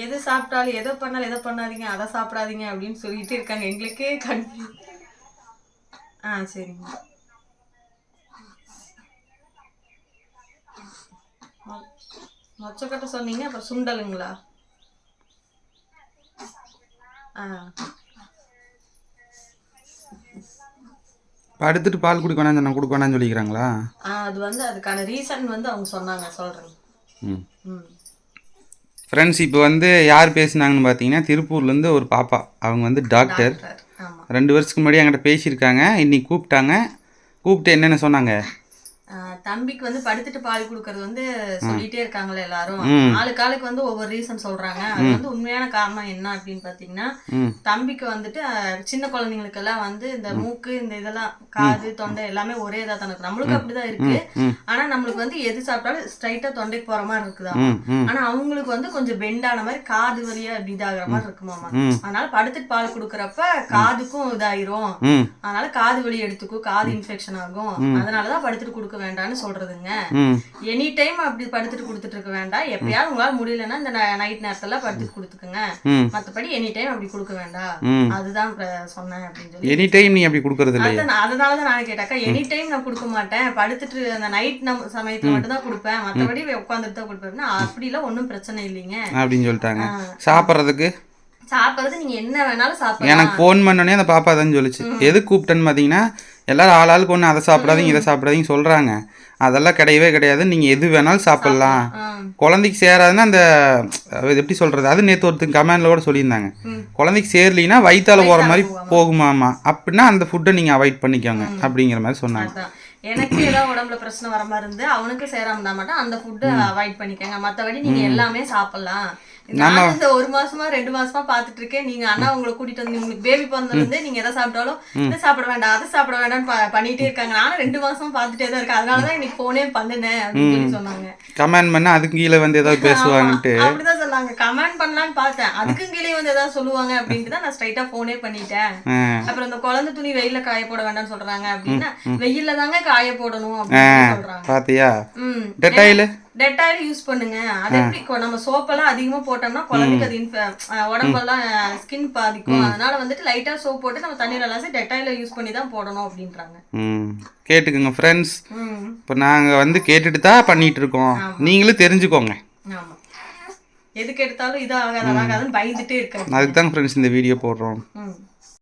எது சாப்பிட்டாலும் எதை பண்ணாலும் எதை பண்ணாதீங்க அதை சாப்பிடாதீங்க அப்படின்னு சொல்லிட்டு இருக்காங்க. எங்களுக்கே கன்ஃபியூ ஆ சரிங்க. மொச்சக்கொட்டை சொன்னீங்க அப்புறம் சுண்டலுங்களா? ஆ. படுத்துட்டு பால் குடிக்க வேணாம் சொன்னா கொடுக்க வேணாம்னு சொல்லிக்கிறாங்களா? அது வந்து அதுக்கான ரீசன் வந்து அவங்க சொன்னாங்க சொல்றேன். ம். ம். ஃப்ரெண்ட்ஸ் இப்போ வந்து யார் பேசுனாங்கன்னு பார்த்தீங்கன்னா திருப்பூர்லேருந்து ஒரு பாப்பா. அவங்க வந்து டாக்டர். ரெண்டு வருஷத்துக்கு முன்னாடி என்கிட்ட பேசியிருக்காங்க. இன்னைக்கு கூப்பிட்டாங்க. கூப்பிட்டு என்னென்ன சொன்னாங்க? தம்பிக்கு வந்து படுத்துட்டு பால் கொடுக்கறது வந்து சொல்லிட்டே இருக்காங்களே எல்லாரும். ஆளுக்கு ஆளுக்கு வந்து ஒவ்வொரு ரீசன் சொல்றாங்க. அது வந்து உண்மையான காரணம் என்ன அப்படின்னு பாத்தீங்கன்னா தம்பிக்கு வந்துட்டு சின்ன குழந்தைங்களுக்கு எல்லாம் வந்து இந்த மூக்கு இந்த இதெல்லாம் காது தொண்டை எல்லாமே ஒரே இதா தான் இருக்கு நம்மளுக்கு அப்படிதான் இருக்கு. ஆனா நம்மளுக்கு வந்து எது சாப்பிட்டாலும் ஸ்ட்ரைட்டா தொண்டைக்கு போற மாதிரி இருக்குதா? ஆனா அவங்களுக்கு வந்து கொஞ்சம் பெண்டான மாதிரி காது வழியா இப்படி இதாகிற மாதிரி இருக்குமாமா? ம். அதனால படுத்துட்டு பால் கொடுக்கறப்ப காதுக்கும் இதாயிரும். அதனால காது வலி எடுத்துக்கும் காது இன்ஃபெக்ஷன் ஆகும். அதனாலதான் படுத்துட்டு கொடுக்க வேண்டாம்னு சொல்றதுங்க. எனி டைம் அப்படி படுத்துட்டு கொடுத்துட்டு இருக்க வேண்டாம். எப்பயாவது உங்களால முடியலன்னா இந்த நைட் நேரத்துல படுத்துட்டு கொடுத்துக்குங்க. மத்தபடி எனி டைம் அப்படி கொடுக்க வேண்டாம். அதுதான் சொன்னேன் அப்படின்னு சொல்லி. எனி டைம் நீ அப்படி கொடுக்கறது இல்லையா. அதுதான் நான் அதனாலதான் நான் கேட்டாக்கா எனி டைம் நான் கொடுக்க மாட்டேன். படுத்துட்டு அந்த நைட் நம்ம சமயத்துல மட்டும் தான் கொடுப்பேன். மத்தபடி உட்காந்துட்டு தான் கொடுப்பேன் அப்படிலாம் ஒண்ணும் பிரச்சனை இல்லைங்க. அப்படின்னு சொல்லிட்டாங்க. சாப்பிட்றதுக்கு? சாப்பிடுறது நீங்க என்ன வேணாலும் சாப்பிடலாம். எனக்கு ஃபோன் பண்ணோடனே அந்த பாப்பா தான் சொல்லுச்சு. எதுக்கு கூப்பிட்டேன்னு பார்த்தீங்கன்னா எல்லாரும் ஆள் ஆளுக்கு ஒன்று அதை சாப்பிடாதீங்க இதை சாப்பிடாதீங்க சொல்கிறாங்க அதெல்லாம் கிடையவே கிடையாது. நீங்கள் எது வேணாலும் சாப்பிட்லாம். குழந்தைக்கு சேராதுன்னா அந்த எப்படி சொல்கிறது அது நேற்று ஒருத்தர் கமெண்டில் கூட சொல்லியிருந்தாங்க. குழந்தைக்கு சேரலினா வயிற்றால போகிற மாதிரி போகுமாமா அப்படின்னா அந்த ஃபுட்டை நீங்கள் அவாய்ட் பண்ணிக்கோங்க அப்படிங்கிற மாதிரி சொன்னாங்க. எனக்கு ஏதாவது உடம்புல பிரச்சனை வர மாதிரி இருந்து அவனுக்கு சேராம இருந்தா மட்டும் அந்த ஃபுட்டு அவாய்ட் பண்ணிக்கங்க. மத்தபடி நீங்க எல்லாமே சாப்பிடலாம். நான் இந்த ஒரு மாசமா ரெண்டு மாசமா பாத்துட்டு இருக்கேன். நீங்க அண்ணா உங்களை கூட்டிட்டு வந்து உங்களுக்கு பேபி பிறந்ததுல இருந்து நீங்க எதை சாப்பிட்டாலும் இதை சாப்பிட வேண்டாம் அதை சாப்பிட வேண்டாம்னு பண்ணிட்டே இருக்காங்க. நானும் ரெண்டு மாசமா பாத்துட்டே தான் இருக்கேன். அதனாலதான் இன்னைக்கு போனே பண்ணுனேன் அப்படின்னு சொன்னாங்க. கமெண்ட் பண்ணால் அதுக்கு கீழே வந்து ஏதாவது பேசுவாங்கன்ட்டு. சொன்னாங்க கமெண்ட் பண்ணலாம்னு பார்த்தேன். அதுக்கும் கீழே வந்து ஏதாவது சொல்லுவாங்க அப்படின்ட்டு தான் நான் ஸ்ட்ரைட்டா போனே பண்ணிட்டேன். அப்புறம் இந்த குழந்தை துணி வெயில்ல காய போட வேண்டாம்னு சொல்றாங்க அப்படின்னா வெயில்ல தாங்க காய போடணும் அப்படின்னு சொல்றாங்க. பார்த்தியா ம். டெட்டாயில்? டெட்டாயில் யூஸ் பண்ணுங்க. அது எப்படி நம்ம சோப்பெல்லாம் அதிகமா போட்டோம்னா குழந்தைக்கு அது உடம்பெல்லாம் ஸ்கின் பாதிக்கும். அதனால வந்துட்டு லைட்டா சோப் போட்டு நம்ம தண்ணீர் அலாசி டெட்டாயில யூஸ் பண்ணி தான் போடணும் அப்படின்றாங்க. கேட்டுக்குங்க ஃப்ரெண்ட்ஸ் இப்போ நாங்கள் வந்து கேட்டுட்டு தான் பண்ணிட்டு இருக்கோம். நீங்களும் தெரிஞ்சுக்கோங்க. எதுக்கு எடுத்தாலும் இது ஆகாது அது ஆகாதுன்னு பயந்துட்டே இருக்காங்க அதுக்கு தாங்க ஃப்ரெண்ட்ஸ் இந்த வீடியோ போடுறோம்.